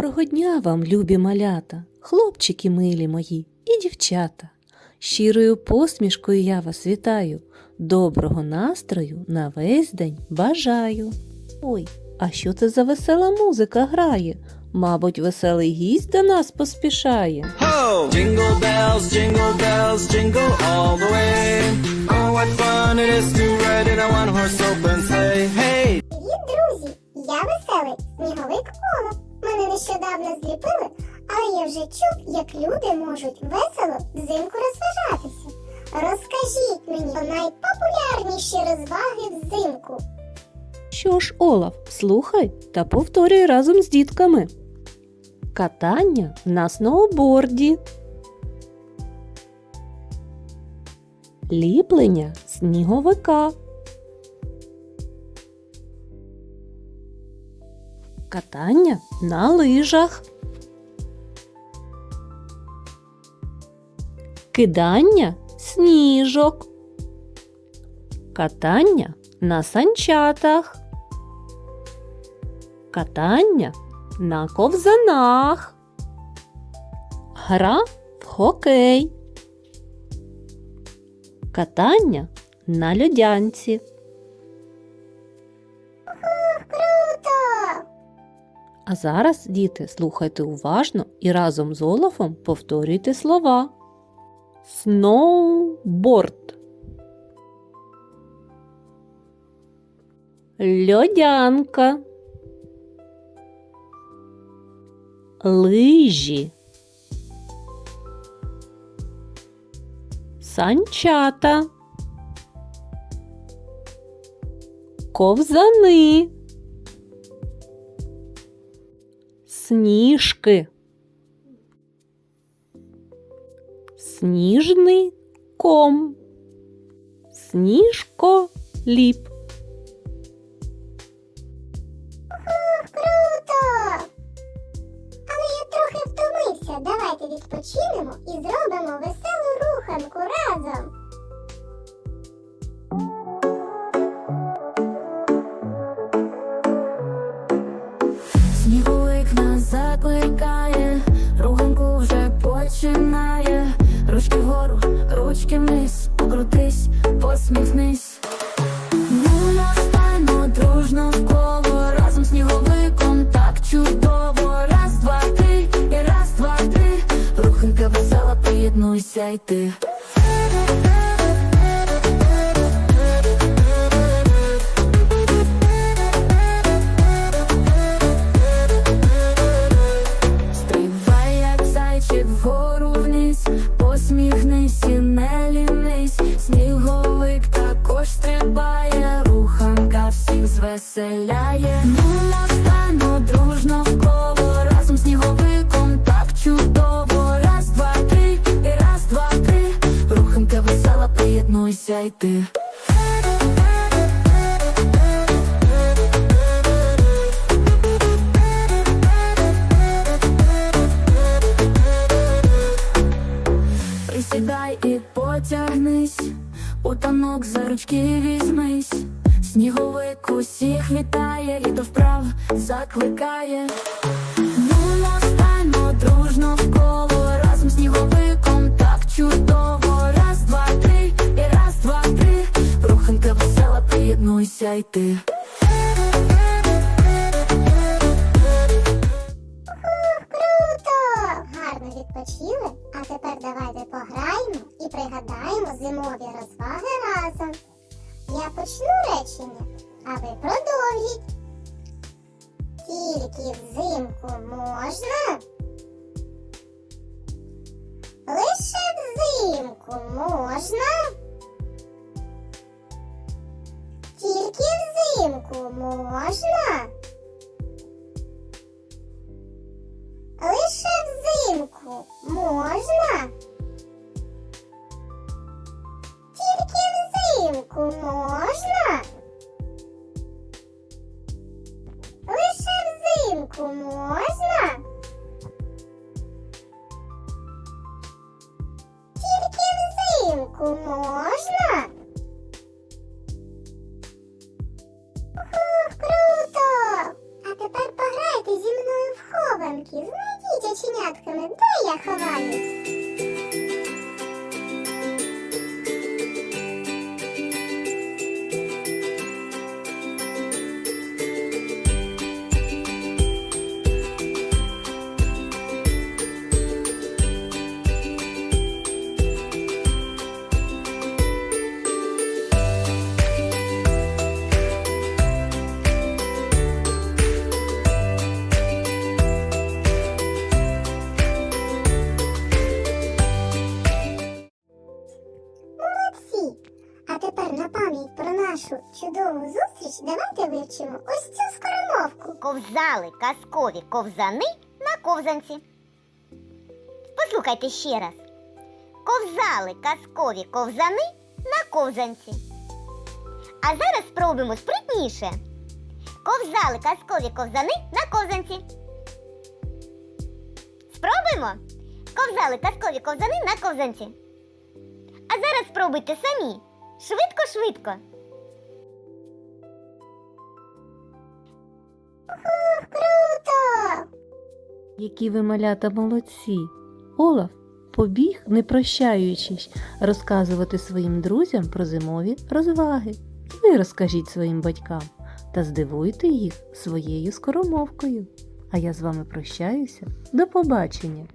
Доброго дня вам, любі малята, хлопчики милі мої і дівчата. Щирою посмішкою я вас вітаю. Доброго настрою на весь день бажаю. Ой, а що це за весела музика грає? Мабуть, веселий гість до нас поспішає. Ho! Jingle bells, jingle bells, jingle all the way. What fun it is to ride in a one-horse open sleigh. Hey! Привіт, друзі! Я веселий сніговик Олаф. Мене нещодавно зліпили, але я вже чув, як люди можуть весело взимку розважатися. Розкажіть мені про найпопулярніші розваги взимку. Що ж, Олаф, слухай та повторюй разом з дітками. Катання на сноуборді. Ліплення сніговика. Катання на лижах. Кидання сніжок. Катання на санчатах. Катання на ковзанах. Гра в хокей. Катання на льодянці. Круто! А зараз, діти, слухайте уважно і разом з Олафом повторюйте слова. Сноуборд. Льодянка. Лижі. Санчата. Ковзани. Сніжки. Сніжний ком. Сніжко ліп. Круто! Але я трохи втомився. Давайте відпочинемо і зробимо веселу mój the. Strywaj jak zajcie w приєднуйся й ти. Присідай і потягнись, у за ручки візьмись, сніговик усіх вітає і до вправ закликає. Ну, станьмо дружно в коло, разом сніговиком так чудово. Приєднуйся й ти. Круто! Гарно відпочили, а тепер давайте пограємо і пригадаємо зимові розваги разом. Я почну речення, а ви продовжіть. Тільки взимку можна. Лише взимку можна. Можна. Лише взимку можна. Тільки взимку можна. Лише взимку можна. Тільки взимку можна. Давайте вивчимо ось цю скоромовку. Ковзали казкові ковзани на ковзанці. Послухайте ще раз. Ковзали казкові ковзани на ковзанці. А зараз спробуємо спритніше. Ковзали казкові ковзани на ковзанці. Спробуємо. Ковзали казкові ковзани на ковзанці. А зараз спробуйте самі. Швидко-швидко. Які ви малята молодці! Олаф побіг, не прощаючись, розказувати своїм друзям про зимові розваги. Ви розкажіть своїм батькам та здивуйте їх своєю скоромовкою. А я з вами прощаюся. До побачення!